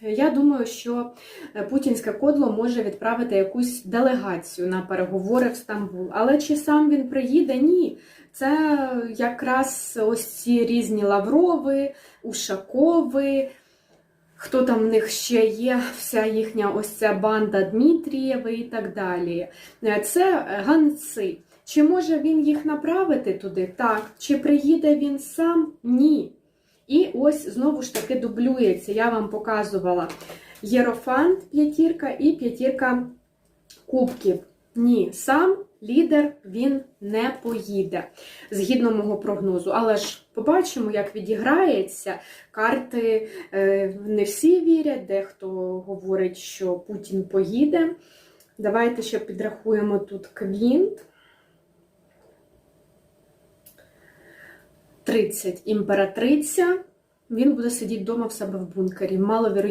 Я думаю, що е, путінське кодло може відправити якусь делегацію на переговори в Стамбул. Але чи сам він приїде? Ні. Це якраз ось ці різні Лаврови, Ушакови. Хто там в них ще є, вся їхня ось ця банда Дмитрієви і так далі. Е, Це ганци. Чи може він їх направити туди? Так. Чи приїде він сам? Ні. Ось знову ж таки дублюється. Я вам показувала Єрофант п'ятірка і п'ятірка кубків. Ні, сам лідер він не поїде згідно мого прогнозу. Але ж побачимо, як відіграється. Карти е, не всі вірять, дехто говорить, що Путін поїде. Давайте ще підрахуємо тут квінт. 30 імператриця. Він буде сидіти вдома в себе в бункері. Маловірогідно.